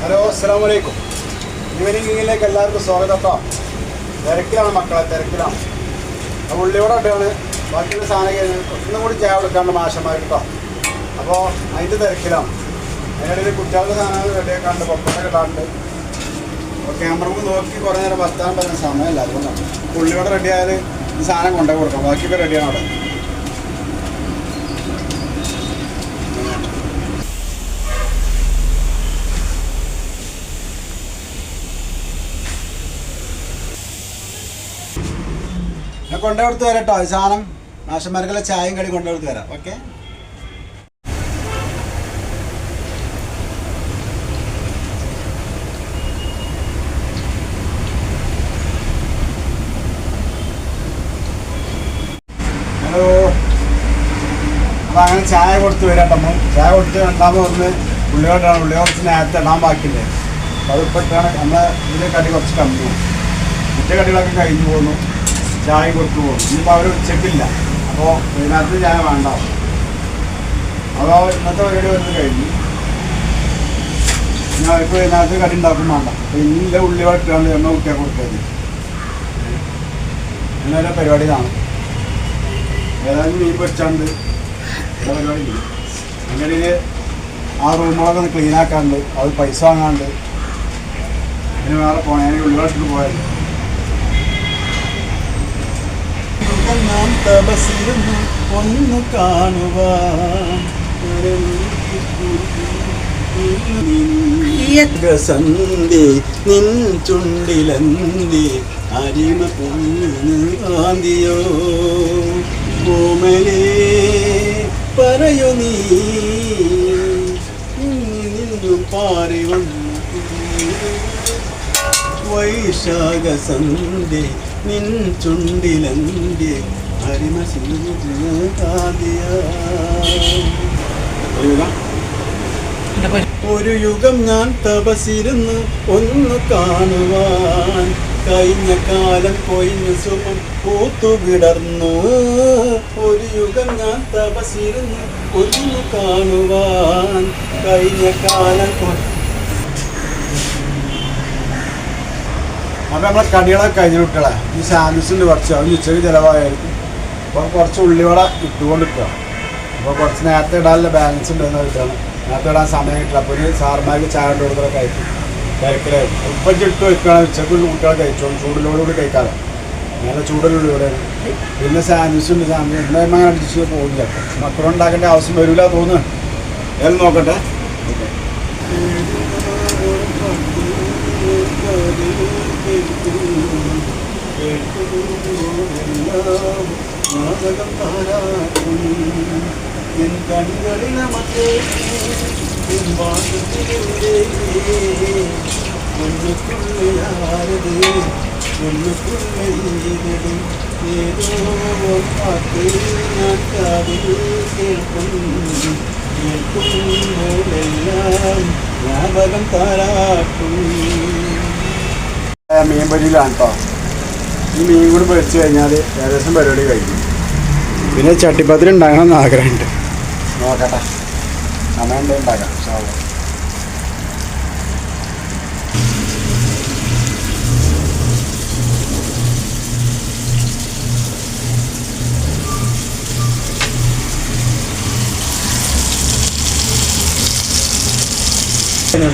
Hello അസ്സാം വലൈക്കും ഈവനിങ്ങിലേക്ക് എല്ലാവർക്കും സ്വാഗതം കേട്ടോ തിരക്കിലാണ് മക്കളെ തിരക്കിലാണ്. ഉള്ളിയോടെ ഇട്ടാണ് ബാക്കിയുള്ള സാധനം ഒന്നും കൂടി ചായ കൊടുക്കാണ്ട് മാഷന്മാർ കേട്ടോ അപ്പോൾ അതിന്റെ തിരക്കിലാണ്. അതിനിടയിൽ കുട്ടികളുടെ സാധനങ്ങൾ റെഡിയാക്കാണ്ട് പൊക്കത്തെ കിട്ടാണ്ട് അപ്പോൾ ക്യാമറ നോക്കി കുറേ നേരം വർത്താൻ പറ്റുന്ന സമയമല്ല. അതുകൊണ്ടാണ്. ഉള്ളിയോടെ റെഡി ആയാൽ ഈ സാധനം കൊണ്ടുപോയി കൊടുക്കാം. ബാക്കിയൊക്കെ റെഡിയാണ് അവിടെ. ഞാൻ കൊണ്ടു കൊടുത്ത് തരാം കേട്ടോ ഈ സാധനം മാഷന്മാർക്കുള്ള ചായയും കടി കൊണ്ടു കൊടുത്ത് തരാം ഓക്കെ അങ്ങനെ ചായ കൊടുത്ത് വരാം കേട്ടോ ചായ കൊടുത്ത് രണ്ടാമത് ഒന്ന് ഉള്ളിയോട്ടാണ് ഉള്ളി കുറച്ച് നേരത്തെ ഇടാൻ ബാക്കിയില്ലേ? അപ്പോൾ അത് ഇപ്പോൾ ഇട്ടാണ് നമ്മളെ ഇതിന്റെ കടി കുറച്ച് കമ്മി മറ്റേ കടികളൊക്കെ കഴിഞ്ഞു പോകുന്നു ചായ കൊടുത്തു. പോകുന്നു ഇനിയിപ്പോൾ അവർ ഉച്ചക്കില്ല. അപ്പോൾ വൈകുന്നേരത്ത് ചായ വേണ്ട. അപ്പോൾ ഇന്നത്തെ പരിപാടി വന്നു കഴിഞ്ഞു. ഞാൻ അവർക്ക് വൈകുന്നേരത്ത് കടി ഉണ്ടാക്കും വേണ്ട. അപ്പോൾ ഇന്നിന്റെ ഉള്ളി വളർത്തുകൊണ്ട് എണ്ണ കുട്ടിയെ കൊടുക്കരുത് അങ്ങനെ പരിപാടി ഇതാണ് ഏതായാലും മീൻ വെച്ചാണ്ട് പരിപാടി അങ്ങനെ ആ റൂമുകളൊക്കെ ഒന്ന് ക്ലീനാക്കാണ്ട് അത് പൈസ വാങ്ങാണ്ട് പിന്നെ വേറെ പോണേ ഉള്ളിലോട്ടിട്ട് നാം തപസിരുന്നു ഒന്ന് കാണുവാൻ. സന്ധി നിൻ ചുണ്ടിലന്തി അരിമ പൊന്നിയോ കോമലേ പറയൂ നീ നിന്നും പാറി വന്നു. വൈശാഖ സന്ധി നിൻ ചുണ്ടിലന്തി അരിമ ഒരു യുഗം ഞാൻ തപസിരുന്ന് ഒന്ന് കാണുവാൻ കഴിഞ്ഞ കാലം കൊയിഞ്ഞ സുഖം പൂത്തുവിടർന്നു. ഒരു യുഗം ഞാൻ തപസിരുന്ന് ഒന്ന് കാണുവാൻ കഴിഞ്ഞ കാലം കൊ- അപ്പൊ നമ്മളെ കടികളൊക്കെ കഴിഞ്ഞ കുട്ടികളെ. ഈ സാൻഡ്വിച്ചിന്റെ കുറച്ച്. അവൻ ഉച്ചയ്ക്ക് ചിലവായിരിക്കും അപ്പോൾ കുറച്ച് ഉള്ളിവട ഇട്ടുകൊണ്ട് ഇട്ടുക അപ്പോൾ കുറച്ച് നേരത്തെ ഇടാനുള്ള ബാലൻസ് ഉണ്ടെന്ന് വെച്ചാണ് നേരത്തെ ഇടാൻ സമയം കിട്ടില്ല. അപ്പോൾ ഒരു സാർമാർക്ക് ചായ കൊണ്ട് കൊടുത്തൊക്കെ കഴിക്കും. കഴിക്കലായിരുന്നു ഇപ്പം ഇട്ട് വെക്കുകയാണ് ഉച്ചയ്ക്ക് കുട്ടികളെ കഴിച്ചോളും. ചൂടിലോടുകൂടി കഴിക്കാതെ നല്ല ചൂടുള്ള ഇവിടെ. പിന്നെ സാൻഡ്വിച്ച് ഉണ്ട്. സാൻഡ്വിച്ച് എന്തായാലും അങ്ങനെ അടിച്ച് പോകുന്നില്ല മക്കളും ഉണ്ടാക്കേണ്ട ആവശ്യം വരില്ല തോന്നുന്നു. ഏതായാലും നോക്കട്ടെ. എൻ കണ്ണുകളിലമത്തെ ഒന്നുക്കുള്ളയാരത് ഒന്നുക്കുള്ളീരത് ഏതോ പാട്ട് ഞാൻ കാതിൽ കേൾക്കുന്നു കേൾക്കുമ്പോഴെല്ലാം ജ്ഞാപകം താരാട്ടും മീൻ പൊരിയിലാണ് കേട്ടോ ഈ മീൻ കൂടി പൊരിച്ച് കഴിഞ്ഞാൽ ഏകദേശം പരിപാടി കഴിക്കും പിന്നെ ചട്ടിപ്പത്തിൽ ഉണ്ടാകണം എന്ന് ആഗ്രഹമുണ്ട്. നോക്കട്ടെ. സമയം ഉണ്ടാക്കാം.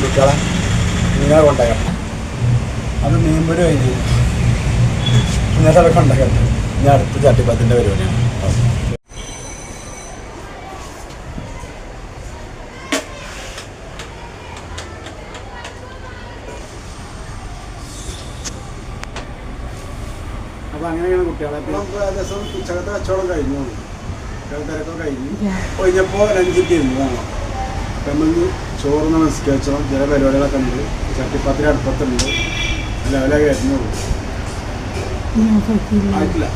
കുട്ടികളെ മീനെ അത് മീൻപുരം കഴിഞ്ഞു. ഇന്നത്തെ അതൊക്കെ ഉണ്ടാക്കട്ടെ ഇനി അടുത്ത ചട്ടിപ്പത്തിന്റെ പരിപാടിയാണ്. അപ്പോൾ അങ്ങനെയാണ് കുട്ടികളെ ഇപ്പോൾ നമുക്ക് ഏകദേശം ഉച്ചകത്തെ കച്ചവടം കഴിഞ്ഞു. തിരക്കൊക്കെ കഴിഞ്ഞു. കഴിഞ്ഞപ്പോൾ ലഞ്ചിക്ക് ഇരുന്നതാണ് ചോറുന്ന മനസ്സിലാച്ചോ ചില പരിപാടികളൊക്കെ ഉണ്ട്. ചട്ടിപ്പാത്തിന് അടുപ്പത്തുണ്ട്. ലെവലൊക്കെ വരുന്നുള്ളൂ. ആയിട്ടില്ല.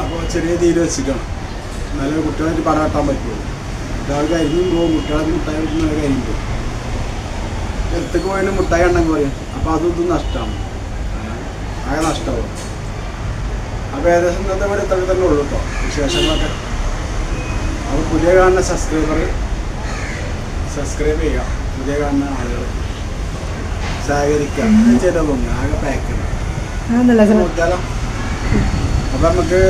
അപ്പോൾ ചെറിയ തീരെ വെച്ചിക്കണം എന്നാലും കുട്ടികളായിട്ട് പടം കെട്ടാൻ പറ്റുള്ളൂ. കുട്ടികൾക്ക് അരിഞ്ഞും പോകും? കുട്ടികൾക്ക് മുട്ടായി അരിഞ്ഞു പോകും എടുത്തേക്ക് പോയാലും മുട്ടായി ഉണ്ടെങ്കിൽ പറയും അപ്പോൾ അതും ഇതും നഷ്ടമാണ് ആകെ നഷ്ടമാവും അപ്പോൾ ഏകദേശം ഇന്നത്തെ ഇവിടെ ഇത്രയൊക്കെ തന്നെ ഉള്ളൂ കേട്ടോ വിശേഷങ്ങളൊക്കെ. അപ്പോൾ പുതിയ കാണുന്ന സബ്സ്ക്രൈബർ സബ്സ്ക്രൈബ് ചെയ്യുക പുതിയ കാണുന്ന ആളുകൾ സഹകരിക്കുക ചെയ്തതൊന്നും ആകെ പാക്കണം അപ്പം നമുക്ക്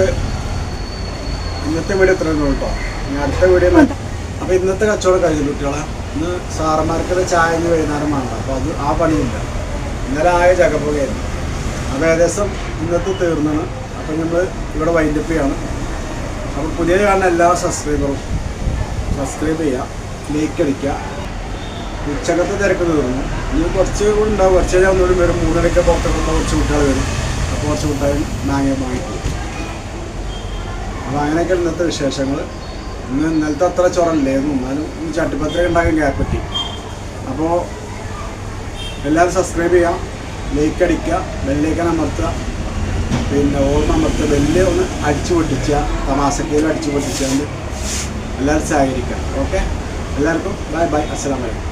ഇന്നത്തെ വീഡിയോ ഇത്ര കേട്ടോ. ഇനി അടുത്ത വീഡിയോ അപ്പോൾ ഇന്നത്തെ കച്ചവടം കഴിഞ്ഞു കുട്ടികളെ. ഇന്ന് സാറന്മാർക്കുള്ള ചായ ഇന്ന് വൈകുന്നേരം വേണ്ട അപ്പോൾ അത് ആ പണിയില്ല. ഇന്നലെ ആയ ചകപ്പുകയായിരുന്നു. അപ്പോൾ ഏകദേശം ഇന്നത്തെ തീർന്നാണ്. അപ്പം നമ്മൾ ഇവിടെ വൈൻഡപ്പ് ചെയ്യാണ്. അപ്പോൾ പുതിയ കാണുന്ന എല്ലാ സബ്സ്ക്രൈബറും സബ്സ്ക്രൈബ് ചെയ്യുക ലൈക്ക് അടിക്കുക. ഉച്ചക്കത്തെ തിരക്ക് തീർന്നു. ഇനി കുറച്ച് കൂടി ഉണ്ടാവും. കുറച്ച് കഴിഞ്ഞാൽ ഒന്നുകൂടി വരും. മൂന്നരയ്ക്ക് പുറത്തൊക്കെ കുറച്ച് കുട്ടികൾ വരും. അപ്പോൾ കുറച്ച് കുട്ടികൾ മാങ്ങ വാങ്ങിക്കും അപ്പോൾ അങ്ങനെയൊക്കെ ഇന്നത്തെ വിശേഷങ്ങൾ ഇന്ന് ഇന്നലത്തെ അത്ര ചൊറല്ലായിരുന്നു എന്നാലും ഇന്ന് ചട്ടിപ്പത്രയൊക്കെ ഉണ്ടാക്കാൻ ഗ്യാപ്പ് പറ്റി അപ്പോൾ എല്ലാവരും സബ്സ്ക്രൈബ് ചെയ്യാം. ലൈക്ക് അടിക്കുക. ബെല്ലേക്കൻ അമർത്തുക. പിന്നെ ഓർമ്മ അമർത്തുക. ബെല്ല് ഒന്ന് അടിച്ചു പൊട്ടിച്ച തമാസക്കേലും അടിച്ചു പൊട്ടിച്ചുകൊണ്ട് എല്ലാവരും സഹകരിക്കുക. ഓക്കെ എല്ലാവർക്കും ബൈ ബൈ അസ്സലാമലൈക്കും